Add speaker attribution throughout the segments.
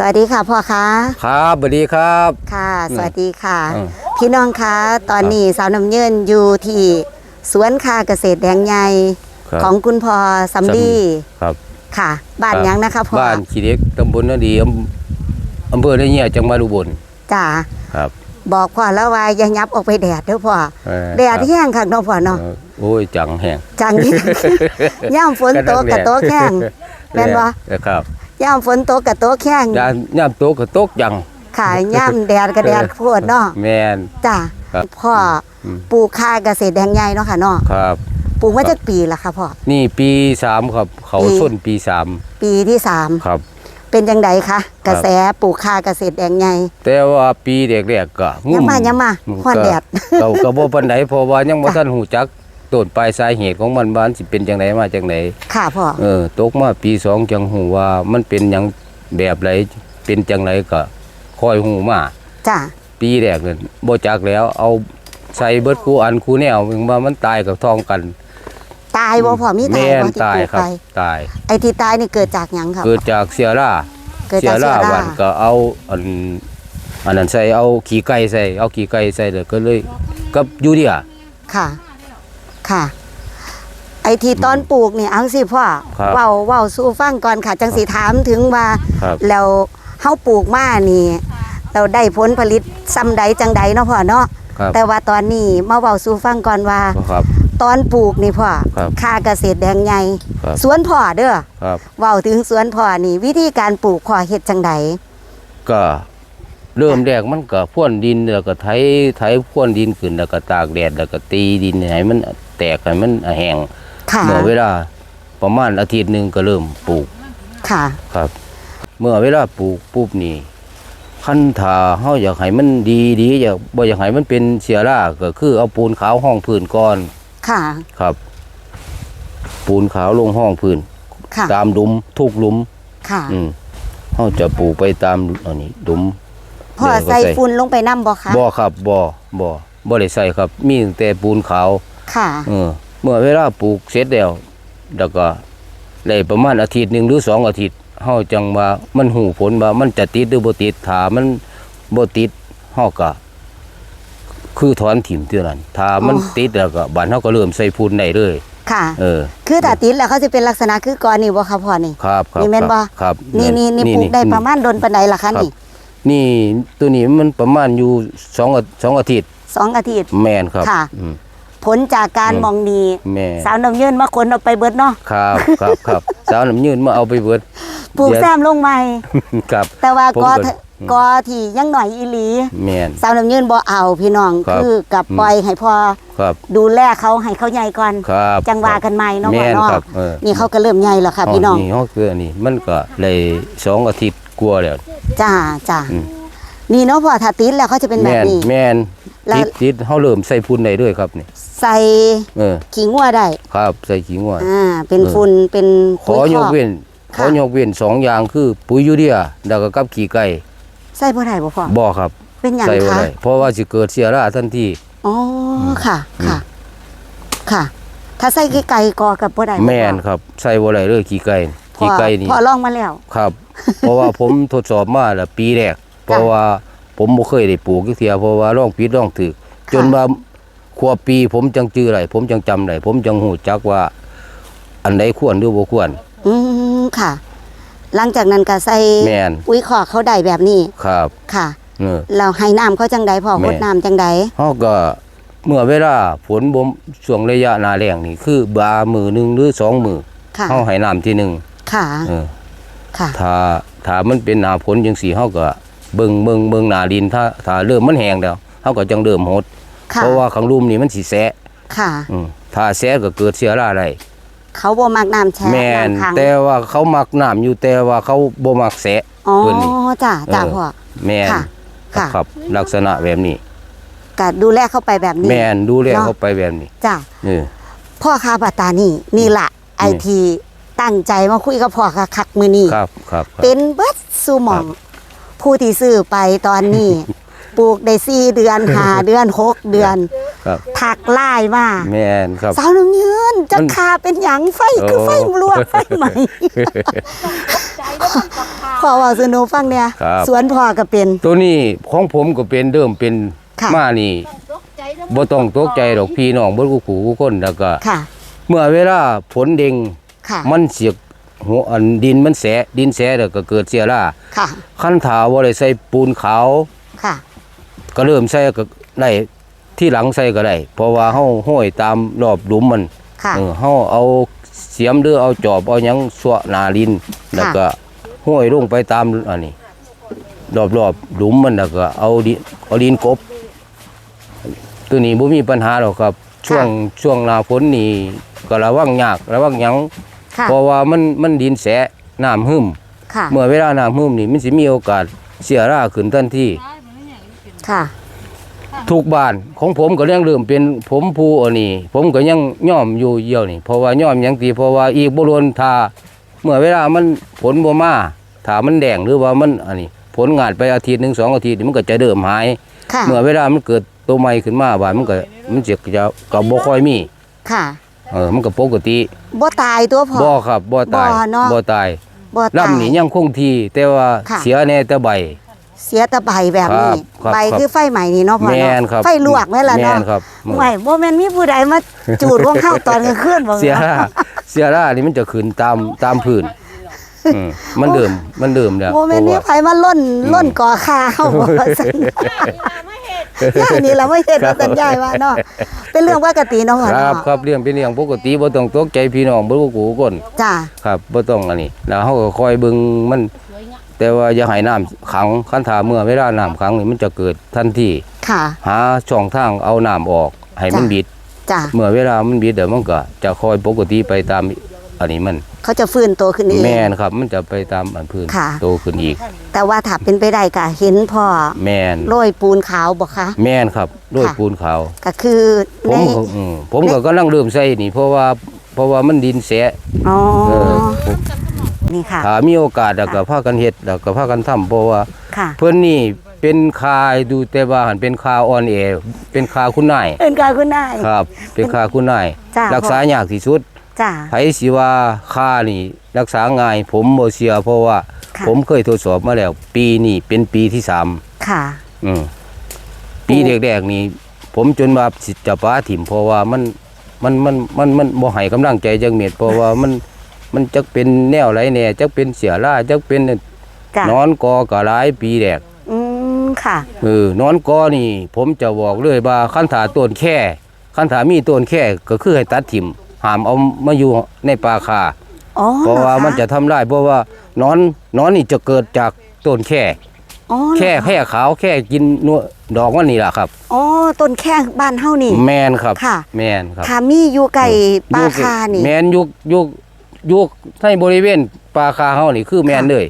Speaker 1: สวัสดีค่ะพ่อคะ
Speaker 2: ครับสวัสดีครับ
Speaker 1: ค่ะ สวัสดีค่ะ
Speaker 2: อืม
Speaker 1: พี่น้องคะตอนนี้สาวน้ำเยินอยู่ที่สวนคาเกษตรแดงใหญ่
Speaker 2: ครับ
Speaker 1: ของคุณพ่อซัมบี้
Speaker 2: ครับ
Speaker 1: ค่ะบ้าน
Speaker 2: ครับ
Speaker 1: ยังนะคะพ่อ
Speaker 2: บ้านขี้เด็กตำบลนาดีอำอำเภอนาเงียจังหวัดอุบล
Speaker 1: จ้า
Speaker 2: ครับ
Speaker 1: บอกพ่อแล้วว่าอย่ายับออกไปแดดเด้อพ่อ
Speaker 2: เออ
Speaker 1: แดด
Speaker 2: ครับ
Speaker 1: แห้งค่ะน้องพ่อเนาะ
Speaker 2: เออโอ้ยจังแห้ง
Speaker 1: จังนี้ ย่ามฝนตกกับโต๊ะแข้งแม่นบ่
Speaker 2: เออครับ
Speaker 1: ย่ามฝนตกกับโต๊ะแข้ง
Speaker 2: ยามยามโตกก็ตกจัง
Speaker 1: ค่ะย่ามแดดกับแดดโพดเนาะ
Speaker 2: แม่น
Speaker 1: จ้า
Speaker 2: ครับ
Speaker 1: พ่ออ
Speaker 2: ม
Speaker 1: ปลูกคาเกษตรแดงใหญ่เนาะค่ะเนาะ
Speaker 2: ครับ
Speaker 1: ปลูกมาจากปีละค่ะพ่อ
Speaker 2: นี่ปีสามครับ เขา
Speaker 1: ปี
Speaker 2: ส้นปีสาม
Speaker 1: ปีที่สาม
Speaker 2: ครับ
Speaker 1: เป็นจังไดคะกระแสปลูกคาเกษตรแดงใหญ่
Speaker 2: แต่ว่าปีแรกๆก็งุ่
Speaker 1: ยังมายังมา
Speaker 2: อื
Speaker 1: ฮ้อนแดด
Speaker 2: ก็ก็ก็บ่ปานใดเพราะว่ายังบ่
Speaker 1: จ้ะ
Speaker 2: ทันฮู้จัก ต้นปลายสาเหตุของมันว่ามันสิเป็นจังไดมาจังได
Speaker 1: ค่ะพ่อ
Speaker 2: เออตกมาปีสองจังหูว่ามันเป็นหยังแบบไรเป็นจังไรก็คอยหูมา
Speaker 1: จ้า
Speaker 2: ปีแรกเลยบ่จักแล้วเอาใส่เบิดคู่อันคู่แนวมึงว่ามันตายกับท้องกัน
Speaker 1: ตายบ่พ่อมีตาย
Speaker 2: แม่
Speaker 1: บ่
Speaker 2: น
Speaker 1: ที่
Speaker 2: ตาย
Speaker 1: ปลูก
Speaker 2: ครับ
Speaker 1: ไป
Speaker 2: ตาย
Speaker 1: ไอ้ที่ตายนี่เกิดจากหยังครับ
Speaker 2: เกิดจากเสียร่า
Speaker 1: เกิด
Speaker 2: เสี
Speaker 1: จากเชื้
Speaker 2: ร่า
Speaker 1: อรา
Speaker 2: วันก็เอาอันอันนั้นใส่เอาขี้ไก่ใส่เอาขี้ไก่ใส่เลยก็เลยกับยูเรีย
Speaker 1: ค่ะ ค่ะ ไอ้ที่ตอนปลูกนี่เอาสิพ่อ
Speaker 2: ครับ
Speaker 1: เว้าเว้าสู่ฟังก่อนค่ะ จังสิถามถึงว่า
Speaker 2: ครับ
Speaker 1: แล้วเฮาปลูกมานี่ เราได้ผลผลิตซ้ำใดจังใดเนาะพ่อเนาะ
Speaker 2: ครับ
Speaker 1: แต่ว่าตอนนี้มาเว้าสู่ฟังก่อนว่า
Speaker 2: ครับ
Speaker 1: ตอนปลูกนี่พ่อ
Speaker 2: ครับ
Speaker 1: ค่าเกษตรแดงใหญ่
Speaker 2: ครับ
Speaker 1: สวนพ่อเด้อ
Speaker 2: ครับ
Speaker 1: เว้าถึงสวนพ่อนี่ วิธีการปลูกพ่อเฮ็ดจังใด
Speaker 2: ก็ เริ่มแรกมันก็พ่วนดินแล้วก็ไถไถพ่วนดินขึ้นแล้วก็ตากแดดแล้วก็ตีดินให้มันแตกให้มันแห้ง
Speaker 1: ค่ะ
Speaker 2: เมื่อเวลาประมาณอาทิตย์หนึ่งก็เริ่มปลูก
Speaker 1: ค่ะ
Speaker 2: ครับ เมื่อเวลาปลูกปุ๊บนี่ขั้นถาเฮาอยากให้มันดีดีอยากบ่อยากให้มันเป็นเสียราก็คือเอาปูนขาวห้องพื้นก่อน
Speaker 1: ค่ะ
Speaker 2: ครับ ปูนขาวลงห้องพื้น
Speaker 1: ค่ะ
Speaker 2: ตามหลุมทุกหลุม
Speaker 1: ค่ะ
Speaker 2: อืมเฮาจะปลูกไปตามอันนี้หลุม
Speaker 1: พ่อ
Speaker 2: เดี๋ยวก็
Speaker 1: ใส่ฝุ่นลงไปน้ำบ่คะ
Speaker 2: บ่ครับบ่บ่บ่ได้ใส่ครับ มีตั้งแต่ปูนขาว
Speaker 1: ค่ะ
Speaker 2: เออเมื่อเวลาปลูกเสร็จแล้วแล้วก็ได้ประมาณอาทิตย์หนึ่งหรือสองอาทิตย์เฮาจังว่ามันหูผลว่ามันจะติดหรือบ่ติดถ้ามันบ่ติดเฮาก็คือถอนถิ่มเท่านั้นถ้ามัน
Speaker 1: อ๋อ
Speaker 2: ติดแล้วก็บัดเฮาก็เริ่มใส่พูนได้เลย
Speaker 1: ค่ะ
Speaker 2: เออ
Speaker 1: คือถ้าติดแล้วเขาจะเป็นลักษณะคือก่อนนี่บ่คะพ่อนี่
Speaker 2: ครับครับ
Speaker 1: นี่แม่นบ่
Speaker 2: ครับ
Speaker 1: นี่นี่นี่ปลูกได้ประมาณโดนปานใดล่ะคะนี่
Speaker 2: นี่ตัวนี้มันประมาณอยู่สองอาสองอาทิตย์
Speaker 1: สองอาทิตย์
Speaker 2: แม่นครับ
Speaker 1: ค่ะ
Speaker 2: อืม
Speaker 1: ผลจากการ
Speaker 2: อืม
Speaker 1: มองนี
Speaker 2: แม่
Speaker 1: สาวน้ำยืนมาคนเอาไปเบิดเนาะ
Speaker 2: ครับครับครับสาวน้ำยืนมาเอาไปเบิด
Speaker 1: ปลูก
Speaker 2: เดี๋ยว
Speaker 1: แซมลงใหม่
Speaker 2: ครับ
Speaker 1: แต่ว่า
Speaker 2: ผม
Speaker 1: กอ
Speaker 2: ก็
Speaker 1: เถกอที่ยังหน่อยอีหลี
Speaker 2: แม่น
Speaker 1: สาวน้ำยืนบ่เอาพี่น้อง
Speaker 2: ครับ
Speaker 1: คือกับ
Speaker 2: อืม
Speaker 1: ปล่อยให้พอ
Speaker 2: ครับ
Speaker 1: ดูแลเขาให้เขาใหญ่ก่อน
Speaker 2: ครับ
Speaker 1: จังว่ากันใหม่เนาะพ่อ
Speaker 2: แม่น
Speaker 1: เนาะ
Speaker 2: ครับเออ
Speaker 1: นี่เขาก็เริ่มใหญ่แล้วค่ะพี่น้อง
Speaker 2: นี่เขาคืออันนี้มันก็เลยสองอาทิตย์ กลัวาแล้ว
Speaker 1: จ้าจ้า
Speaker 2: อืม
Speaker 1: นี่เนาะพ่อถ้าติดแล้วเขาจะเป็นแบ
Speaker 2: แม่
Speaker 1: บ
Speaker 2: น
Speaker 1: นี้
Speaker 2: แม่น
Speaker 1: แล้ว
Speaker 2: ติดติดเขาเริ่มใส่พุ่นได้ด้วยครับนี่
Speaker 1: ใส่
Speaker 2: เออ
Speaker 1: ขิงวัวได้
Speaker 2: ครับใส่ขี้งัว
Speaker 1: อ่าเป็น
Speaker 2: เออ
Speaker 1: ฝุ่นเป็น
Speaker 2: ขอย
Speaker 1: ค
Speaker 2: ก
Speaker 1: อก
Speaker 2: เว้นข
Speaker 1: ค่ะ
Speaker 2: อยกเว้นสองอย่างคือ ปุ๋ยยูเรียแล้วก็กับขี้ไก่
Speaker 1: ใส่บ่ได้บ่พ่อ
Speaker 2: บ่ครับ
Speaker 1: เป็นหยัง
Speaker 2: ใส่บ่
Speaker 1: คะ
Speaker 2: ได้เพราะว่าสิเกิดเสียราทันที
Speaker 1: อ๋อค่ะ
Speaker 2: อืม
Speaker 1: ค่ะ ค่ะ ถ้าใส่ไก่กอกับบ่ได้บ่
Speaker 2: แม่น
Speaker 1: พ่อ
Speaker 2: ครับ ใส่บ่ได้เลยขี้ไก่
Speaker 1: พ่อ
Speaker 2: ขี้ไก่นี่
Speaker 1: พ่อลองมาแล้ว
Speaker 2: ครับ เพราะว่าผมทดสอบมาแล้วปีแรกเพราะว่าผมบ่เคยได้ปลูกจักเทียเพราะว่าลองผิดลองถูกจนว่าขวบปี ผมจังจื้อไรผมจังจำไรผมจังหูจักว่า อันใดควรหรือบ่ควร
Speaker 1: อืมค่ะ หลังจากนั้นก็ใส่
Speaker 2: แม่น
Speaker 1: อุ้ยขอกเขาได้แบบนี้
Speaker 2: ครับ
Speaker 1: ค่ะ
Speaker 2: เออ
Speaker 1: เราให้น้ำเขาจังใดพ่อ
Speaker 2: แม่
Speaker 1: พดน้ำจังใด
Speaker 2: เฮาก็เมื่อเวลาฝนบ่มช่วงระยะหน้าแล้งนี่ คือบามือหนึงหรือสองมือ
Speaker 1: ค่ะ
Speaker 2: เฮาให้น้ำทีหนึง
Speaker 1: ค่ะ
Speaker 2: เออ
Speaker 1: ค่ะ
Speaker 2: ถ้าถ้ามันเป็นหน้าฝนจังซี่เฮาก็เบิ่งเบิ่งเบิ่งหน้าดินถ้าถ้าเริ่มมันแห้งแล้วเฮาก็จังเริ่มหด
Speaker 1: ค่ะ
Speaker 2: เพราะว่าข้างลุ่มนี่มันสิแสะ
Speaker 1: ค่ะ
Speaker 2: อืมถ้าแสะก็เกิดเสียราได้
Speaker 1: เขาบ่มักน้ำแช่
Speaker 2: แม่น
Speaker 1: น้ำขัง
Speaker 2: แต่ว่าเขามักน้ำอยู่แต่ว่าเขาบ่มักแสะ
Speaker 1: อ๋อ
Speaker 2: เพิ่นนี่
Speaker 1: จ้าจ้า
Speaker 2: เออ
Speaker 1: พ่อ
Speaker 2: แม่น
Speaker 1: ค่ะค่ะ
Speaker 2: ครับ ลักษณะแบบนี้
Speaker 1: ก็ดูแลเข้าไปแบบนี้
Speaker 2: แม่นดูแล
Speaker 1: เนาะ
Speaker 2: เขาไปแบบนี้
Speaker 1: จ้า
Speaker 2: นี่
Speaker 1: พ่อคาปาตานี่นี่ล่ะไอที ตั้งใจมาคุยกับพ่อค่ะคักมือนี้
Speaker 2: ครับครับครับ
Speaker 1: เป็นเบิดสูหมอง ผู้ที่ซื้อไปตอนนี้ ปลูกได้สี่เดือนห้าเดือนหกเดือน
Speaker 2: ครับ
Speaker 1: ถักไล่มา
Speaker 2: แม่นครับ
Speaker 1: สาวน้ำยืนจะ
Speaker 2: มัน
Speaker 1: คาเป็นหยังไฟคือ
Speaker 2: โอ้
Speaker 1: ไฟลวกไฟไหมพ่อว่าสนุฟังเนี่ย
Speaker 2: ครับ
Speaker 1: สวนพ่อก็เป็น
Speaker 2: ตัวนี้ของผมก็เป็นเดิมเป็น
Speaker 1: ค่ะ
Speaker 2: มานี่บ่ต้องตกใจดอกพี่น้องเบิดกูขู่กูคนแล้วก็
Speaker 1: ค่ะ
Speaker 2: เมื่อเวลาฝนเด้ง
Speaker 1: ค่ะ
Speaker 2: มันเสียกหัวอันดินมันแสะดินแสะแล้วก็เกิดเสียร่า
Speaker 1: ค่ะ
Speaker 2: คันถาบ่ได้ใส่ปูนขาว
Speaker 1: ค่ะ
Speaker 2: ก็เริ่มใส่ก็ได้ที่หลังใส่ก็ได้เพราะว่าเฮาห้อยตามรอบหลุมมัน
Speaker 1: ค่ะ
Speaker 2: เออเฮาเอาเสียมหรือเอาจอบเอาหยังสวหนาดินแล้วก็ห้อยลงไปตามอันนี้รอบๆหลุมมันแล้วก็เอาดินเอาดินกบ ตัวนี้บ่มีปัญหาหรอกครับ ช่วงช่วงหน้าฝนนี่ ก็ระวังยากระวังหยัง
Speaker 1: ค่ะ
Speaker 2: เพราะว่ามันมันดินแสะน้ำหึม
Speaker 1: ค่ะ
Speaker 2: เมื่อเวลาน้ำหึมนี่มันสิมีโอกาสเสียราขึ้นทันที
Speaker 1: ค่ะ
Speaker 2: ทุกบ้านของผมก็ยังเริ่มเป็นผมผู้อันนี้ ผมก็ยังย่อมอยู่เยี่ยวนี่เพราะว่าย่อมหยังตีเพราะว่าอีกบ่รวนทาเมื่อเวลามันผลบ่มาถ้ามันแดงหรือว่ามันอันนี้ ผลงาดไปอาทิตย์หนึ่งสองอาทิตย์นี่มันก็จะเริ่มหาย
Speaker 1: ค่ะ
Speaker 2: เมื่อเวลามันเกิดตัวใหม่ขึ้นมาบาดมันก็มันจะจะก็บ่ค่อยมี
Speaker 1: ค่ะ
Speaker 2: เออมันก็ปกติ
Speaker 1: บ่ตายตัวพ่อ
Speaker 2: บ่ครับบ่ตาย
Speaker 1: บ่เนาะ
Speaker 2: บ่ตาย
Speaker 1: บ่ตาย
Speaker 2: ลำนี่ยังคงที่แต่ว่า
Speaker 1: ค่ะ
Speaker 2: เสียแน่แต่ใบ
Speaker 1: เสียแตะใบแบบนี้
Speaker 2: ครับครับ
Speaker 1: ใบคือไฟใหม่นี่เนาะพ่อ
Speaker 2: แม่น
Speaker 1: เนาะ
Speaker 2: ครับ
Speaker 1: ไฟลวกแม่นล่ะ
Speaker 2: แม่
Speaker 1: เนาะ
Speaker 2: นครับ
Speaker 1: ไม่บ่แม่นมีผู้ใดมาจูดวงเข้าตอนกลางคืนบ่
Speaker 2: เสียร่าเสียร่านี่มันจะขึ้นตามตามพื้นอืมมันเดิมมันเดิมแล้ว
Speaker 1: บ่แม่นมี
Speaker 2: เพราะว่า
Speaker 1: ไผมาล่นล่นก่อข้าวบ่ซั่นยา ยนี่ล่ะไม่เฮ็ดว่าสัญญาว่าเนาะเป็นเรื่องปกติเนาะพ่อ
Speaker 2: ครับ
Speaker 1: เนาะ
Speaker 2: ครับเรื่องเป็นเรื่องปกติบ่ต้องตกใจพี่น้องบ่รู้กูคน
Speaker 1: จ้า
Speaker 2: ครับบ่ต้องอันนี้แล้วเฮาก็คอยเบิ่งมันแต่ว่าอย่าให้น้ำขังคันถาเมื่อเวลาน้ำขังนี่มันจะเกิดทันที
Speaker 1: ค่ะ
Speaker 2: หาช่องทางเอาน้ำออก ให้มัน
Speaker 1: จ้ะ
Speaker 2: บิด
Speaker 1: จ้า
Speaker 2: เมื่อเวลามันบิดเดี๋ยวมันก็จะคอยปกติไปตาม อันนี้มัน
Speaker 1: เขาจะฟื้นตัวขึ้นเอง
Speaker 2: แม่นครับ มันจะไปตามอันพื้น
Speaker 1: ค่ะ
Speaker 2: โตขึ้นอีก
Speaker 1: แต่ว่าถ้าเป็นไปได้ก็เห็นพ่อ
Speaker 2: แม่น
Speaker 1: โรยปูนขาวบ่คะ
Speaker 2: แม่นครับด้วย
Speaker 1: ค่ะ
Speaker 2: ปูนขาว
Speaker 1: ก็คือ
Speaker 2: ผ
Speaker 1: ใน
Speaker 2: มก็อืมผมก็กำลังเริ่มใส่นี่ เพราะว่าเพราะว่ามันดินแสะ
Speaker 1: อ๋อ
Speaker 2: เออผม
Speaker 1: นี่ค่ะ
Speaker 2: ถ้ามีโอกาสแล้วก็พากันเฮ็ดแล้วก็พากันทำเพราะว่า
Speaker 1: ค่ะ
Speaker 2: เพิ่นนี่เป็นคาดูแต่ว่าหันเป็นคาอ่อนแอเป็นคาคุณนาย
Speaker 1: เอิ้นกาคุณนาย
Speaker 2: ครับ เป็นคาคุณนาย
Speaker 1: จ้า
Speaker 2: รักษายากที่สุด
Speaker 1: จ้า
Speaker 2: ไผสิว่าคานี่รักษาง่าย ผมบ่เชื่อเพราะว่า
Speaker 1: ค่ะ
Speaker 2: ผมเคยทดสอบมาแล้ว ปีนี้เป็นปีที่สาม
Speaker 1: ค่ะ
Speaker 2: อืมปีแรกๆนี่ผมจนมาสิจะป้าถิ่มเพราะว่ามันมันมันมันมันบ่ให้กำลังใจจังเม็ดเพราะว่ามันมันจักเป็นแนวไรแน่จักเป็นเสียล่าจักเป็น
Speaker 1: จ้าน
Speaker 2: อนกอกะหลายปีแรก
Speaker 1: อืม ค่ะ
Speaker 2: เออนอนกอนี่ ผมจะบอกเลยว่าคันถาต้นแค่คันถามีต้นแค่ก็คือให้ตัดถิ่ม ห้ามเอามาอยู่ในป่าคา
Speaker 1: อ๋อ
Speaker 2: เพราะว่า
Speaker 1: หอค
Speaker 2: มันจะทำลายเพราะว่านอนนอนนี่จะเกิดจากต้นแค่
Speaker 1: อ๋อ
Speaker 2: แค่แค่ขาวแค่กินนัวดอกมันนี่แหละครับ
Speaker 1: อ๋อต้นแค่บ้านเฮานี่
Speaker 2: แมนครับ
Speaker 1: ค่ะ
Speaker 2: แมนครับ
Speaker 1: ถ้ามีอยู่ไก่ปลาคานี่
Speaker 2: แมนยุกยุกยุกในบริเวณป่าคาเฮานี่คือแมน
Speaker 1: ค่ะ
Speaker 2: เลย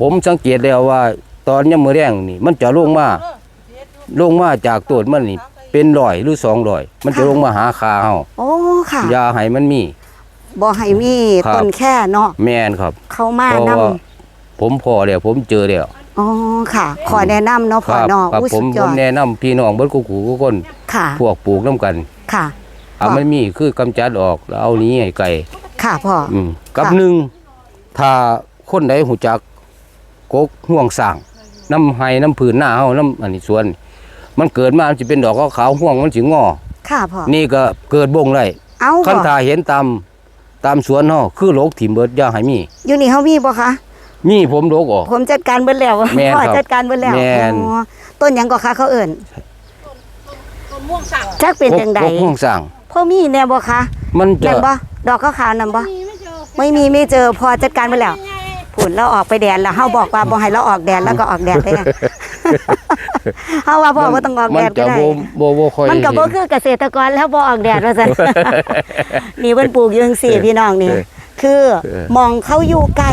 Speaker 2: ผมสังเกตแล้วว่า ตอนยามมื้อแรงนี่ มันจะลงมาลงมาจากต้นมันนี่ เป็นร้อยหรือสองร้อยมันจะลงมาหาคาเฮา
Speaker 1: โอ้ค่ะ
Speaker 2: อย่าให้มันมี
Speaker 1: บ่ให้มี
Speaker 2: ครับ
Speaker 1: ต้นแค่เนาะ
Speaker 2: แมนครับ
Speaker 1: เข้ามา
Speaker 2: เพราะ
Speaker 1: นํ
Speaker 2: ว่าผมพอแล้วผมเจอแล้ว
Speaker 1: อ๋อค่ะ ขอแนะนำเนาะ
Speaker 2: ค
Speaker 1: พ่อ
Speaker 2: รับ
Speaker 1: เนาะ
Speaker 2: ครับ
Speaker 1: อุ้ย
Speaker 2: ผ
Speaker 1: สุ
Speaker 2: ม
Speaker 1: ดย
Speaker 2: ผ
Speaker 1: อ
Speaker 2: ม
Speaker 1: ด
Speaker 2: แนะนำพี่น้องเบิดกูกูทุกคน
Speaker 1: ค่ะ
Speaker 2: พวกปลูกน้ำกัน
Speaker 1: ค่ะ
Speaker 2: เอา
Speaker 1: ค่ะ
Speaker 2: มันมีคือกำจัดออกแล้วเอานี้ให้ไก่
Speaker 1: ค่ะพ่อ
Speaker 2: อืมกับ
Speaker 1: ค่ะ
Speaker 2: หนึ่งถ้าคนใดหูจักกกห่วงสร้างน้ำไห้น้ำผืนหน้าเฮาน้ำอันนี้ส่วน มันเกิดมามันจะเป็นดอกขาวๆห่วงมันสิงอ
Speaker 1: ค่ะพ่อ
Speaker 2: นี่ก็เกิดบ่งได้
Speaker 1: เอ้า
Speaker 2: คัน
Speaker 1: พ่อ
Speaker 2: ถ้าเห็นตามตามสวนเฮาคือโลกถิ่มเบิดอย่าให้มี
Speaker 1: อยู่นี่เฮามีบ่คะ
Speaker 2: มีผมโลกออก
Speaker 1: ผมจัดการเบิดแล้ว
Speaker 2: แม่น
Speaker 1: พ่อ
Speaker 2: ครับ
Speaker 1: จัดการเบิดแล้ว
Speaker 2: แม่น
Speaker 1: อ๋อต้นหยังก็คะเขาเอิ้นจักเป็นจังใด
Speaker 2: กกห่วงสร้าง
Speaker 1: พ่อมีแน่บ่คะ
Speaker 2: มันจะ
Speaker 1: แม่นบ่ดอกขาวๆนำบ่ไม่มีไม่เจอพอจัดการเบิดแล้ว ผุนเราออกไปแดดแล้วเฮาบอกว่าบ่ให้เราออกแดดแล้วก็ออกแดดได้เฮาว่าพ่อบ่ต้องออก
Speaker 2: มั
Speaker 1: แด
Speaker 2: น
Speaker 1: ดก็
Speaker 2: จะ
Speaker 1: ได้
Speaker 2: บ่บ่บ่ค่อย
Speaker 1: มันก็บ่
Speaker 2: เห็น
Speaker 1: คือเกษตรกรแล้วบ่ออกแดดว่าซั่นนี่เพิ่นปลูกอยู่จังซี่พี่น้องนี่
Speaker 2: เออ
Speaker 1: คือ
Speaker 2: เออ
Speaker 1: มองเขาอยู่ใกล้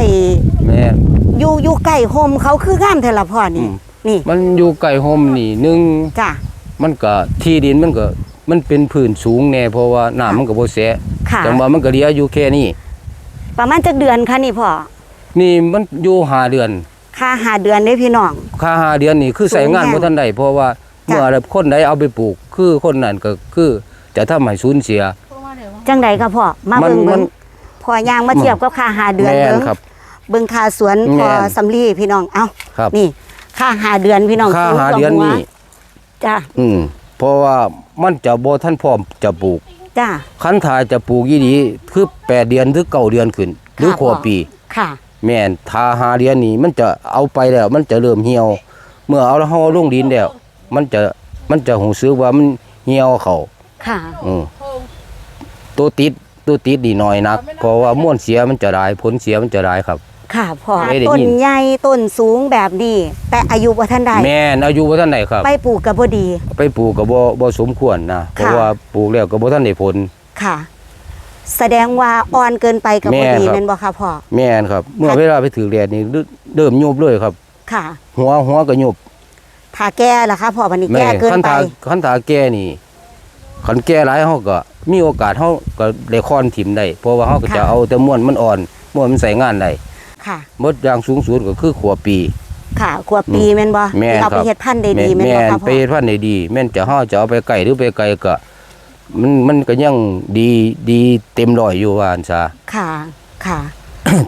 Speaker 2: แม่น
Speaker 1: อยู่อยู่ใกล้โฮมเขาคืองามแท้ละพ่อนี่
Speaker 2: อืม
Speaker 1: นี่
Speaker 2: มันอยู่ใกล้โฮมนี่หนึง
Speaker 1: จ้ะ
Speaker 2: มันก็ที่ดินมันก็มันเป็นพื้นสูงแน่เพราะว่าน้ำมันก็บ่แสะ
Speaker 1: ค่ะ
Speaker 2: จังว่ามันก็เหลืออยู่แค่นี้
Speaker 1: ประมาณจักเดือนค่ะนี่พ่อ
Speaker 2: นี่มันอยู่ห้าเดือน
Speaker 1: ค่าหาเดือนเด้อพี่น้อง
Speaker 2: ค่าหาเดือนนี่คือใส่งาน
Speaker 1: สูงแฮง
Speaker 2: บ่ทันได้เพราะว่า
Speaker 1: จ้ะ
Speaker 2: เมื่อคนใดเอาไปปลูก คือคนนั้นก็คือจะทำให้สูญเสีย
Speaker 1: จังใดก็พ่อมา
Speaker 2: มัน
Speaker 1: เบิ่ง
Speaker 2: มั
Speaker 1: เบิ่
Speaker 2: น
Speaker 1: งพอย่างมาเทียบกับค่าหาเดือน
Speaker 2: แม่น
Speaker 1: เบิ่ง
Speaker 2: ครับ
Speaker 1: เบิ่งค่าสวนพ
Speaker 2: แม่
Speaker 1: อนสำลีพี่น้องเอ้า
Speaker 2: ครับ
Speaker 1: นี่ค่าหาเดือนพี่น้อง
Speaker 2: ค่า
Speaker 1: สูง
Speaker 2: หาก
Speaker 1: ว่
Speaker 2: เดือน
Speaker 1: หัว
Speaker 2: นี่
Speaker 1: จ้า
Speaker 2: อืมเพราะว่ามันจะบ่ทันพร้อมจะปลูก
Speaker 1: จ้า
Speaker 2: คันถ้าจะปลูกยี่ดีคือแปดเดือนหรือเก้าเดือนขึ้น หรือ
Speaker 1: ค่ะ
Speaker 2: ขวบ
Speaker 1: พ่อ
Speaker 2: ปี
Speaker 1: ค่ะ
Speaker 2: แม่นถ้าหาเดือนนี่มันจะเอาไปแล้ว มันจะเริ่มเหี่ยว เมื่อเอาแล้วเฮาลงดินแล้ว มันจะมันจะหูซึกว่ามันเหี่ยวเขา
Speaker 1: ค่ะ
Speaker 2: อืมตัวติดตัวติดดีหน่อยนัก เพราะว่าม่วนเสียมันจะได้ผลเสียมันจะได้ครับ
Speaker 1: ค่ะพ่อ
Speaker 2: ไม่ได้
Speaker 1: ต้น
Speaker 2: ยิน
Speaker 1: ใหญ่ต้นสูงแบบนี้ แต่อายุบ่ทันได้
Speaker 2: แม่นอายุบ่ทันได้ครับ
Speaker 1: ไปปลูกก็บ่ดี
Speaker 2: ไปปลูกก็บ่บ่สมควรนะเพราะ
Speaker 1: ค่ะ
Speaker 2: ว่าปลูกแล้วก็บ่ทันได้ผล
Speaker 1: ค่ะ แสดงว่าอ่อนเกินไปก็บ่
Speaker 2: แม่
Speaker 1: ดี
Speaker 2: ครับ
Speaker 1: แม่นบ่คะพ่อ
Speaker 2: แม่นครับ เมื่อเวลาไปถือแดดนี่เริ่มยุบเลยครับ
Speaker 1: ค่ะ
Speaker 2: หัวหัวก็ยุบ
Speaker 1: ถ้าแก่ล่ะคะพ่อบัดนี้
Speaker 2: แม่
Speaker 1: แก่เกิน
Speaker 2: คัน
Speaker 1: ไป
Speaker 2: ถาคันถาแก่นี่คันแก่หลายเฮาก็ มีโอกาสเฮาก็ได้ค้อนถิ่มได้เพราะว่าเฮาก็จะเอาแต่ม้วนมันอ่อนม้วนมันใส่งานได้
Speaker 1: ค่ะ
Speaker 2: หมดอย่างสูงสุดก็คือขัวปี
Speaker 1: ค่ะขวบปีแม่นบ่
Speaker 2: แม่น
Speaker 1: ที่เอา
Speaker 2: ครั
Speaker 1: ไป
Speaker 2: บ
Speaker 1: เฮ็ดพันธุ์ได้ดีแม่น
Speaker 2: แม่
Speaker 1: บ่
Speaker 2: น
Speaker 1: คะ
Speaker 2: ไป
Speaker 1: พ่อ
Speaker 2: เฮ็ดพันธุ์ได้ดี แม่นจะเฮาจะเอาไปไกลหรือไปไกลก็ มันมันก็ยังดีดีเต็มร้อยอยู่ว่าอันซะ
Speaker 1: ค่ะ ค่ะ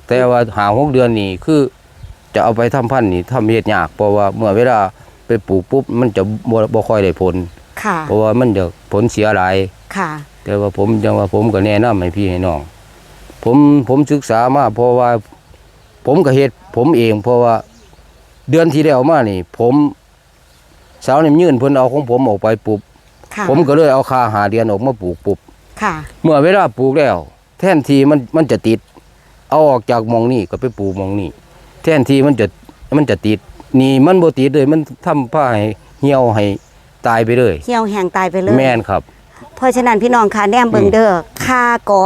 Speaker 2: แต่ว่าหาหกเดือนนี่คือ จะเอาไปทำพันธุ์นี่ทำเฮ็ดยากเพราะว่าเมื่อเวลาไปปลูกปุ๊บมันจะบ่บ่ค่อยได้ผล
Speaker 1: ค่ะ
Speaker 2: เพราะว่ามันจะผลเสียหลาย
Speaker 1: ค่ะ
Speaker 2: แต่ว่าผมจังว่าผมก็แนะนำให้พี่ให้น้อง ผมผมศึกษามาเพราะว่า ผมก็เฮ็ดผมเอง เพราะว่าเดือนที่แล้วมานี่ ผมสาวน้ำยืนเพิ่นเอาของผมออกไปปลูก
Speaker 1: ค่ะ
Speaker 2: ผมก็เลยเอาคาหาเดือนออกมาปลูกปุ๊บ
Speaker 1: ค่ะ
Speaker 2: เมื่อเวลาปลูกแล้ว แทนที่มันมันจะติด เอาออกจากหมองนี่ก็ไปปลูกหมองนี่แทนที่มันจะมันจะติด นี่มันบ่ติดเลยมันทำผ้าให้เหี่ยวให้ตายไปเลย
Speaker 1: เหี่ยวแห้งตายไปเลย
Speaker 2: แม่นครับ
Speaker 1: เพราะฉะนั้นพี่น้องค่ะแนมเบิงเด้อค่ากอ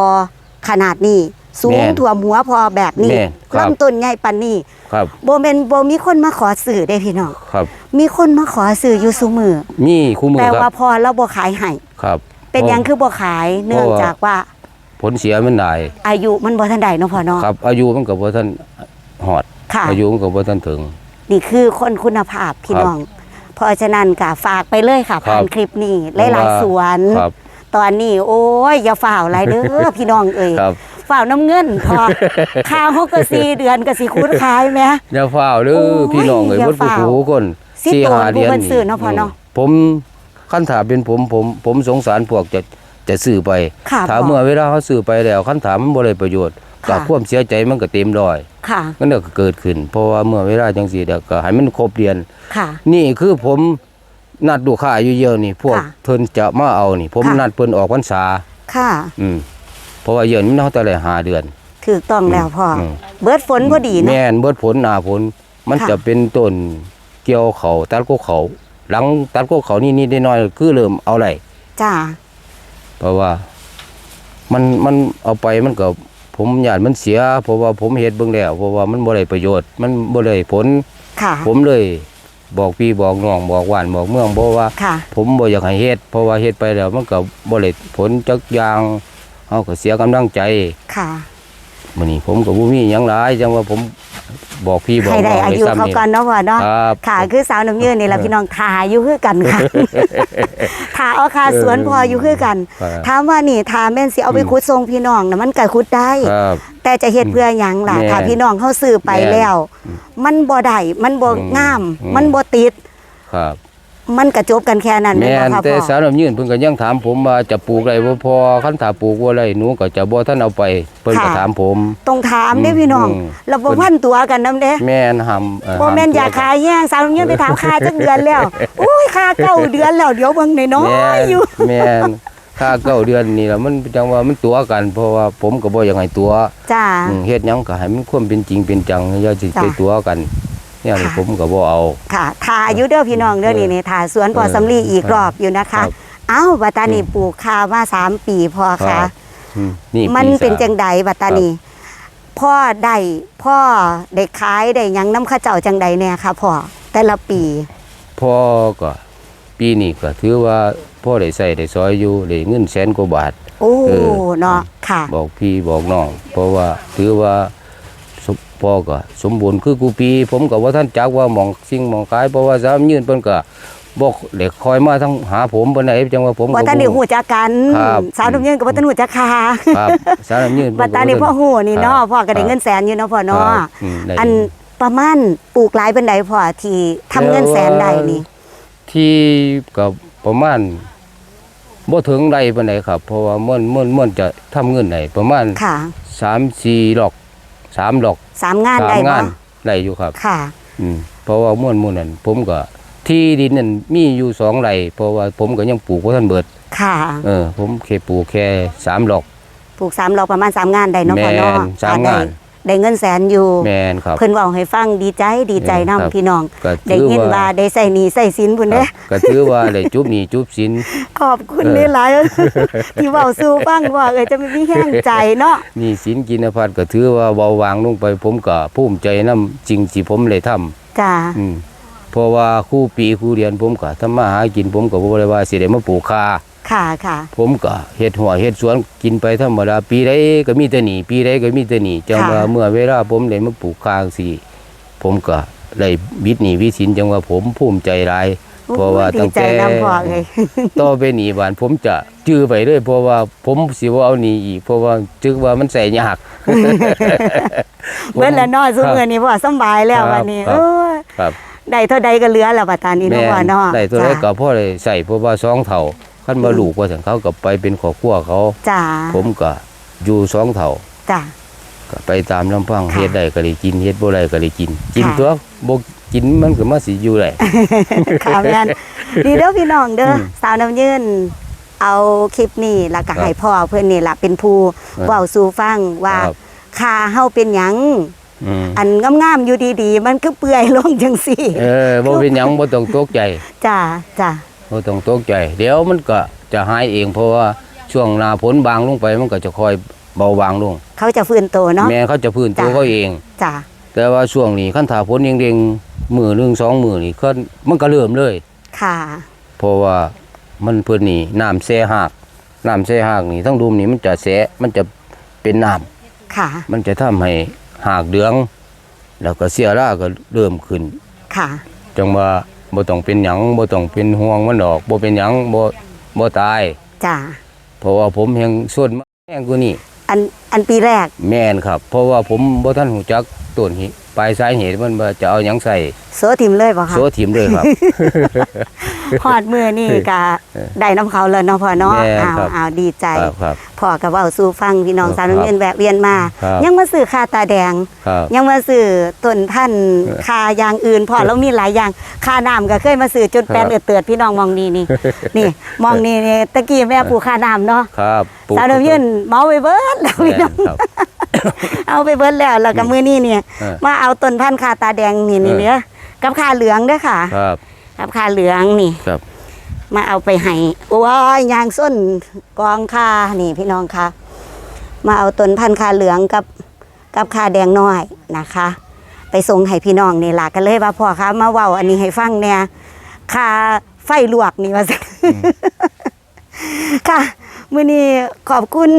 Speaker 1: ขนาดนี้ สู
Speaker 2: แม่
Speaker 1: ง
Speaker 2: น
Speaker 1: ท่วมหัวพอแบบนี้
Speaker 2: แม่นครับ
Speaker 1: ลำต้นใหญ่ปันนี้
Speaker 2: ครับ
Speaker 1: บ่แม่นบ่มีคนมาขอซื้อได้พี่น้อง
Speaker 2: ครับ
Speaker 1: มีคนมาขอซื้ออยู่ซุมือ
Speaker 2: มีคู่มือ
Speaker 1: แต่
Speaker 2: ค
Speaker 1: ว่า
Speaker 2: รับ
Speaker 1: พอเราบ่ขายให้
Speaker 2: ครับ
Speaker 1: เป็นหยังคือบ่ขายเนื่องจากว่า
Speaker 2: ผลเสียมันได้
Speaker 1: อายุมันบ่ทันได้เนาะพ่อเนาะ
Speaker 2: ครับ อายุมันก็บ่ทันหอด
Speaker 1: ค่ะ
Speaker 2: อายุมันก็บ่ทันถึง
Speaker 1: นี่คือคนคุณภาพพี่
Speaker 2: ครับ
Speaker 1: น้อง เพราะฉะนั้นก็ฝากไปเลยค่ะ
Speaker 2: ครับ
Speaker 1: ผ่านคลิปนี้หลายๆสวน
Speaker 2: ครับ
Speaker 1: ตอนนี้ โอ้ยอย่าฝ่าวไรเด้อพี่น้องเอ่ย
Speaker 2: ครับ
Speaker 1: ฝ่าวน้ำเงินพอข้าวเขาก็สีเดือนก็สีคูดขายไหม
Speaker 2: อย่าฟ้าวเด้
Speaker 1: โอ้
Speaker 2: อยพี่น้องเอ้ย
Speaker 1: อย่า
Speaker 2: บ่ผู้
Speaker 1: ฟ้าว
Speaker 2: ผู้คน
Speaker 1: สิ
Speaker 2: สี่
Speaker 1: โตน
Speaker 2: หาเดือน
Speaker 1: ผู้เพิ่นซื้อเนาะพ่อเนาะ
Speaker 2: ผมคันถามเป็นผมผม ผมสงสารพวกจะจะซื้อไป
Speaker 1: ค่ะ
Speaker 2: ถ้า
Speaker 1: พ่อ
Speaker 2: เมื่อเวลาเขาซื้อไปแล้วคันถามมันบ่ได้ประโยชน์
Speaker 1: ค่ะ
Speaker 2: ก็ความเสียใจมันก็เต็มร้อย
Speaker 1: ค่ะ
Speaker 2: มันก็เกิดขึ้น เพราะว่าเมื่อเวลาจังซี่เดี๋ยวก็ให้มันครบเดือน
Speaker 1: ค่ะ
Speaker 2: นี่คือผม นัดลูกค้าอยู่เยอะนี่ พวก
Speaker 1: ค่ะ
Speaker 2: เพิ่นจะมาเอานี่ ผม
Speaker 1: ค่ะ
Speaker 2: นัดเพิ่นออกพรรษา
Speaker 1: ค่ะ
Speaker 2: อืมเพราะว่าเยือนมันเฮาแต่ละหาเดือน
Speaker 1: ถูกต้องแล้วพ่ออ
Speaker 2: ม
Speaker 1: เบิดฝนพอดีเนาะ
Speaker 2: แม่นเบิดผลหน้าผลมัน
Speaker 1: ค่ะ
Speaker 2: จะเป็นต้นเกี่ยวเขาตัดก็เขา หลังตัดก็เขานี่นิดๆหน่อยๆคือเริ่มเอาไร
Speaker 1: จ้า
Speaker 2: เพราะว่า มันมันเอาไปมันก็ผมอยากมันเสีย เพราะว่าผมเฮ็ดเบิ่งแล้วเพราะว่ามันบ่ได้ประโยชน์ มันบ่ได้ผล
Speaker 1: ค่ะ
Speaker 2: ผมเลย บอกพี่บอกน้องบอกหวานบอกเมืองบอกว่า
Speaker 1: ค่ะ
Speaker 2: ผมบ่อยากให้เฮ็ดเพราะว่าเฮ็ดไปแล้วมันก็บ่ได้ผลจักอย่างเฮาก็เสียกำลังใจ
Speaker 1: ค่ะ
Speaker 2: มื้อนี้ผมก็บ่มีหยังหลายจังว่าผม บอกพี่บอก
Speaker 1: ให้ได้
Speaker 2: น้อง
Speaker 1: อา
Speaker 2: ได้
Speaker 1: ยุ
Speaker 2: ซ้ำ
Speaker 1: เขา
Speaker 2: นี่
Speaker 1: ก่อนเนาะพ่อเนาะ
Speaker 2: ครับ
Speaker 1: ค่ะคือสาวน้ำยืนนี่แหละพี่น้องทาอยู่คือกันค่ะทาเอาคาสวนพออยู่คือกัน
Speaker 2: ครับ
Speaker 1: ถามว่านี่ทาแม่นสิเอาไป
Speaker 2: อืม
Speaker 1: คุดทรงพี่น้องนะมันก็คุดได้
Speaker 2: ครับ
Speaker 1: แต่จะเฮ็ดเพื่อหยังล่ะ
Speaker 2: แม่น
Speaker 1: ถ้าพี่น้องเขาซื้อไป
Speaker 2: แม่น
Speaker 1: แล้ว มันบ่ได้มันบ่
Speaker 2: อืม
Speaker 1: งาม
Speaker 2: อืม
Speaker 1: มันบ่ติด
Speaker 2: ครับ
Speaker 1: มันก็จบกันแค่นั้น
Speaker 2: แม่
Speaker 1: แม่
Speaker 2: น
Speaker 1: นบ่คะ
Speaker 2: แต่
Speaker 1: พ่อ
Speaker 2: สารน้ำยืนเพิ่นก็ยังถามผมว่าจะปลูกไรบ่พอคันถ้าปลูกบ่ไรหนูก็จะบ่ทันเอาไป เพิ่นก็ถามผม
Speaker 1: ต้องถามเด้พี่น้อง
Speaker 2: อืม
Speaker 1: เราบ่พันตัวกันนํเด้
Speaker 2: แม่นหำเอ่อ
Speaker 1: บ่แม่น
Speaker 2: ห้
Speaker 1: อยากขายแย่งสาวน้ำยืนไปถามค่าจักเดือนแล้วอุ้ยค่าเก้าเดือนแล้วเดี๋ยวเบิ่งน้อ
Speaker 2: แม่
Speaker 1: ย
Speaker 2: น
Speaker 1: ๆอยู่
Speaker 2: แม่นค่าเก้าเดือนนี่ล่ะมันจังว่ามันตัวกัน เพราะว่าผมก็บ่อยากให้ตัว
Speaker 1: จ้า
Speaker 2: อืมเฮ็ดหยังก็ให้มันความเป็นจริงเป็นจังอย่าสิ
Speaker 1: จ้ะ
Speaker 2: ไปตัวกัน เนี่ยนี่
Speaker 1: ค่ะ
Speaker 2: ผมก็บ่เอา
Speaker 1: ค่ะทาอยู่เด้อพี่น้องเด้อนี่นี่ทาสวนพอ
Speaker 2: เออ
Speaker 1: สำลีอีกรอบอยู่นะ
Speaker 2: ครั
Speaker 1: คะ
Speaker 2: บ
Speaker 1: เอ้าบัดตานี่ปลูกข้าวมาสามปีพอ
Speaker 2: ครั
Speaker 1: ค่ะ
Speaker 2: บ อืมนี่
Speaker 1: มัน
Speaker 2: ปี
Speaker 1: เป็น
Speaker 2: สาม
Speaker 1: จังใดบัดตานีพ่อได้พ่อได้ขายได้หยังน้ำข้าเจ้าจังใดเนี่ยค่ะพ่อแต่ละปี
Speaker 2: พ่อก็ปีนี้ก็ถือว่าพ่อได้ใส่ได้ซอยอยู่ได้เงินแสนกว่าบาท
Speaker 1: โอ้
Speaker 2: เออ
Speaker 1: เนาะค่ะ
Speaker 2: บอกพี่บอกน้องเพราะว่าถือว่าส พ่อก็สมบูรณ์คือกูปี ผมก็ว่าท่านจักว่าหมองสิ่งหมองกายเพราะว่าสามยืนเพิ่นก็บอกเด็กคอยมาทั้งหาผมปานใดจังว่าผม
Speaker 1: บ่
Speaker 2: ก็
Speaker 1: ทันได้ฮู้จักกัน
Speaker 2: ครับ
Speaker 1: สาวน้ำยืนก็บ่ทันฮู้จักค่ะ
Speaker 2: ครับสามยืน
Speaker 1: บัดตานี่พ่อฮู้นี่เนาะพ่อก็ได้เงินแสนอยู่เนาะพ่อเนาะ
Speaker 2: ครับอืมได้
Speaker 1: อันประมาณปลูกหลายเป็นใดพ่อที่ทำเงินแสนได้นี่
Speaker 2: ที่ก็ประมาณบ่ถึงใดปานใดครับ เพราะว่ามันมันมันจะทำเงินได้ประมาณ
Speaker 1: ค่ะ
Speaker 2: 3 4หลอก3หลอก
Speaker 1: สามงาน
Speaker 2: สาม
Speaker 1: ได้บ่
Speaker 2: งานได้อยู่ครับ
Speaker 1: ค่ะ
Speaker 2: อืมเพราะว่าม่วนม่วนนั้นผมก็ ที่ดินนั่นมีอยู่สองไร่เพราะว่าผมก็ยังปลูกบ่ทันเบิด
Speaker 1: ค่ะ
Speaker 2: เออ ผมแค่ปลูกแค่สามหลอก
Speaker 1: ปลูกสามเราประมาณสามงานได้เนาะพ่อเนาะ
Speaker 2: แม่นสามงาน
Speaker 1: ได้ ได้เงินแสนอยู่
Speaker 2: แมนครับ
Speaker 1: เพิ่นเว้าให้ฟังดีใจดีใจนํ
Speaker 2: ครับ
Speaker 1: พี่น้อง
Speaker 2: ก็
Speaker 1: ได้
Speaker 2: ถือ
Speaker 1: ยินว่า
Speaker 2: ว่า
Speaker 1: ได้ใส่หนี้ใส่สินพุ่น
Speaker 2: ค
Speaker 1: เด้
Speaker 2: รับก็ถือว่าได้จุบหนี้จุบสิน
Speaker 1: ขอบคุณ
Speaker 2: เออ
Speaker 1: หลายๆที่เว้าสู่ฟังว่าเอ้ยจะไม่มีแห้งใจเนาะ
Speaker 2: หนี้สินกินพัดก็ถือว่าเบาบางลงไปผมก็ภูมิใจนํจริงที่ผมได้ทำ
Speaker 1: จ้า
Speaker 2: อืมเพราะว่าครู่ปีครู่เรียนผมก็ทำมาหากินผมก็บ่ได้ว่าสิได้มาปลูกคา
Speaker 1: ค่ะค่ะ
Speaker 2: ผมก็เฮ็ดหัวเฮ็ดสวนกินไปธรรมดาปีใดก็มีแต่หนีปีใดก็มีแต่หนีจังว่าเมื่อเวลาผมได้มาปลูกข้างสิผมก็ได้บิดหนีวิสินจังว่าผมภูมิใจหลายเพราะว่า
Speaker 1: ดี
Speaker 2: ตั้ง
Speaker 1: ใจ
Speaker 2: แต่
Speaker 1: นํพ่อเลย
Speaker 2: ต่อไปหนีบานผมจะจื้อไปเรื่อยเพราะว่าผมสิบ่เอาหนีอีก เพราะว่าจึกว่ามันใส่ยาก
Speaker 1: เบิ่นละเนาะซุมื้อนี้พ่อสำบายแล้ว
Speaker 2: ครับ
Speaker 1: วันนี้
Speaker 2: ครับ
Speaker 1: โอ้ย
Speaker 2: ครับ
Speaker 1: ได้เท่าใดก็เหลือแล้วบัดตานี้เนาะ
Speaker 2: แม่
Speaker 1: พ่อเนาะ
Speaker 2: ได้ตัวได้
Speaker 1: จ้า
Speaker 2: ก็พ่อได้ใส่เพราะว่าสองเท่า คันมาลูกว่าถึงเขาก็ไปเป็นครอบครัวเขา
Speaker 1: จ้า
Speaker 2: ผมก็อยู่สองเท่า
Speaker 1: จ้า
Speaker 2: ก็ไปตามลำพัง
Speaker 1: ค่ะ
Speaker 2: เฮ็ดได้ก็ได้กินเฮ็ดบ่ได้ก็ได้กิน กิน
Speaker 1: ค่ะ
Speaker 2: ตัวบ่กินมันก็มาสิอยู่ได้
Speaker 1: ค่ะแม่นดีเด้อพี่น้องเด้ออ
Speaker 2: ม
Speaker 1: สาวน้ำยืนเอาคลิปนี้แล้วก็
Speaker 2: ครับ
Speaker 1: ให้พ่อเพื่อนนี่ล่ะเป็นผู้
Speaker 2: ครับ
Speaker 1: เว้าสู่ฟังว่า
Speaker 2: ครับ
Speaker 1: คาเฮาเป็นหยัง
Speaker 2: อืม
Speaker 1: อันงามๆอยู่ดีๆ มันก็เปื่อยลงจังซี่
Speaker 2: เออบ่เป็นหยังบ่ต้องตกใจ
Speaker 1: จ้าจ้า
Speaker 2: บ่ต้องตกใจ เดี๋ยวมันก็จะหายเอง เพราะว่าช่วงหน้าฝนบางลงไปมันก็จะค่อยเบาบางลง
Speaker 1: เขาจะฟื้นตัวเนาะ
Speaker 2: แม่เขาจะพื้นตัว
Speaker 1: จ้ะ
Speaker 2: เขาเอง
Speaker 1: จ้า
Speaker 2: แต่ว่าช่วงนี้คันถ้าฝนเด้งๆมื้อหนึงสองมื้อนี่ก็มันก็เริ่มเลย
Speaker 1: ค่ะ
Speaker 2: เพราะว่ามันเพิ่นนี่น้ำแซ่หากน้ำแซ่หากนี่ทั้งดุมนี่มันจะแสะมันจะเป็นน้ำ
Speaker 1: ค่ะ
Speaker 2: มันจะทำให้หากเดือง แล้วก็เสียราก็เริ่มขึ้น
Speaker 1: ค่ะ
Speaker 2: จังว่า บ่ต้องเป็นหยังบ่ต้องเป็นห่วงมันดอกบ่เป็นหยังบ่บ่ตาย
Speaker 1: จ้า
Speaker 2: เพราะว่าผมแฮงส่วนมาแฮงกว่านี้
Speaker 1: อันอันปีแรก
Speaker 2: แม่นครับ เพราะว่าผมบ่ทันรู้จักต้นหิปลายสาเหตุมันว่าจะเอาหยังใส่
Speaker 1: โซทิมเลยบ่คะ
Speaker 2: โซถิ่มเลยครับ
Speaker 1: ฮอดมือนี่ก็ได้น้ำเขาแล้วเนาะพ่อเนาะ
Speaker 2: แม่น
Speaker 1: อ้าว
Speaker 2: ครับ
Speaker 1: อ้าวดีใจ
Speaker 2: ครับครับ
Speaker 1: พ่อก็เว้าสู่ฟังพี่น้อง
Speaker 2: ครับ
Speaker 1: สาวน้ำเงินแวะเวียนมา
Speaker 2: ครับ
Speaker 1: ยังมาซื้อคาตาแดง
Speaker 2: ครับ
Speaker 1: ยังมาซื้อต้นพันธุ์
Speaker 2: เออ
Speaker 1: คาอย่างอื่นพอแล้วมีหลายอย่างคาน้ำก็เคยมาซื้อจนแปลน
Speaker 2: ครับ
Speaker 1: เอือดเตือดพี่น้องมองนี่นี่นี่มองนี่นี่ตะกี้แม่ปลูกคาน้ำเนาะ
Speaker 2: ครับปลูก
Speaker 1: สาวน้ำยืนเมาไปเบิดแล้วพี่
Speaker 2: แม่
Speaker 1: น้อนง
Speaker 2: ครับ
Speaker 1: เอาไปเบิดแล้วแล้วก็มื้อนี้เนี่ย
Speaker 2: เออ
Speaker 1: มาเอาต้นพันธุ์คาตาแดงนี่นี่
Speaker 2: เออ
Speaker 1: เนื้อกับคาเหลืองเด้อค่ะ
Speaker 2: ครับ
Speaker 1: กับคาเหลืองนี่
Speaker 2: ครับ
Speaker 1: มาเอาไปให้โอ้ยยางส้นกองคานี่พี่น้องคะมาเอาต้นพันธุ์คาเหลืองกับกับคาแดงน้อยนะคะ ไปส่งให้พี่น้องนี่ล่ะกันเลยว่าพ่อคะมาเว้าอันนี้ให้ฟังเนี่ยคาไฟลวกนี่ว่าซั่นค่ะมื้อนี้ขอบคุณ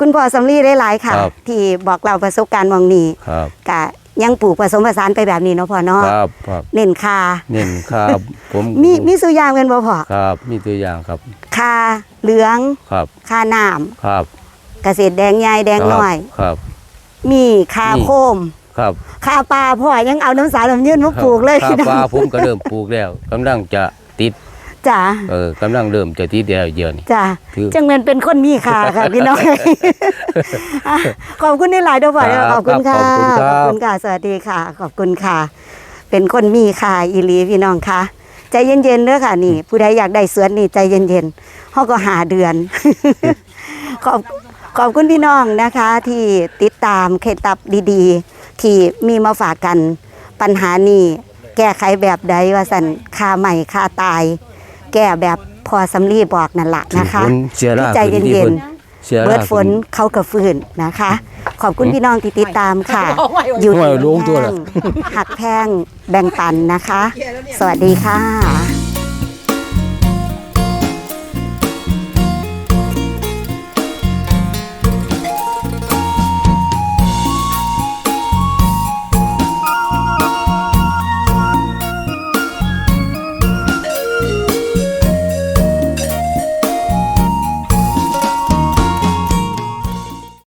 Speaker 1: คุณพ่อสำลีหลายๆค่ะ
Speaker 2: ครับ
Speaker 1: ที่บอกเราประสบการณ์หมองนี้
Speaker 2: ครับ
Speaker 1: กะ ยังปลูกผสมผสานไปแบบนี้เนาะพ่อเนาะ
Speaker 2: ครับครับ
Speaker 1: เน้นคา
Speaker 2: เน้นครับผม
Speaker 1: มีมีสุอยางเป็นบ่พ่อ
Speaker 2: ครับ มีตัวอย่างครับ
Speaker 1: คาเหลือง
Speaker 2: ครับ
Speaker 1: คาน้ำ
Speaker 2: ครับ
Speaker 1: เกษตรแดงใหญ่แดงน้อย
Speaker 2: ครับ
Speaker 1: มีคา
Speaker 2: นี่
Speaker 1: โคม
Speaker 2: ครับ
Speaker 1: คาปลาพ่อยังเอาน้ำสาลำยืนมาปลูกเลย
Speaker 2: ครับ
Speaker 1: พี่น้
Speaker 2: ป
Speaker 1: อ
Speaker 2: ลางผมก็เริ่มปลูกแล้วกำลังจะติด
Speaker 1: จ้า
Speaker 2: เออกำลังเริ่มจะติดเดียวเดียวนี่
Speaker 1: จ้า
Speaker 2: ถือ
Speaker 1: จังเงินเป็นคนมีค่าค่ะพี่น้องอะขอบคุณที่หลายเด้อพ่อเด้อ
Speaker 2: ค
Speaker 1: ข
Speaker 2: รับ
Speaker 1: อบคุณค่ะ
Speaker 2: ขอบคุณครับ
Speaker 1: ขอบคุณค่ะสวัสดีค่ะ ขอบคุณค่ะ เป็นคนมีค่าอีหลีพี่น้องค่ะใจเย็นๆเด้อค่ะนี่ ผู้ใดอยากได้สวนนี่ใจเย็นๆเขาก็หาเดือน ขอบขอบคุณพี่น้องนะคะ ที่ติดตามเคล็ดลับดีๆ ที่มีมาฝากกันปัญหานี้แก้ไขแบบใดว่าสันคาใหม่คาตาย แก้แบบพอสำลีบอกนั่นแหละนะคะ
Speaker 2: ฝนเสียรา
Speaker 1: ที่ใจ
Speaker 2: ขึ้นที่
Speaker 1: เย็น
Speaker 2: พิ่เสีย
Speaker 1: ๆ
Speaker 2: รา
Speaker 1: เบิดฝน
Speaker 2: ขึ้
Speaker 1: เขากระฟืนนะคะ ขอบคุณพี่น้องที่ติดตามค่ะ อยู่
Speaker 2: โอ้ยรู้ตัวเหรอ
Speaker 1: หักแพงแบ่งปันนะคะ สวัสดีค่ะ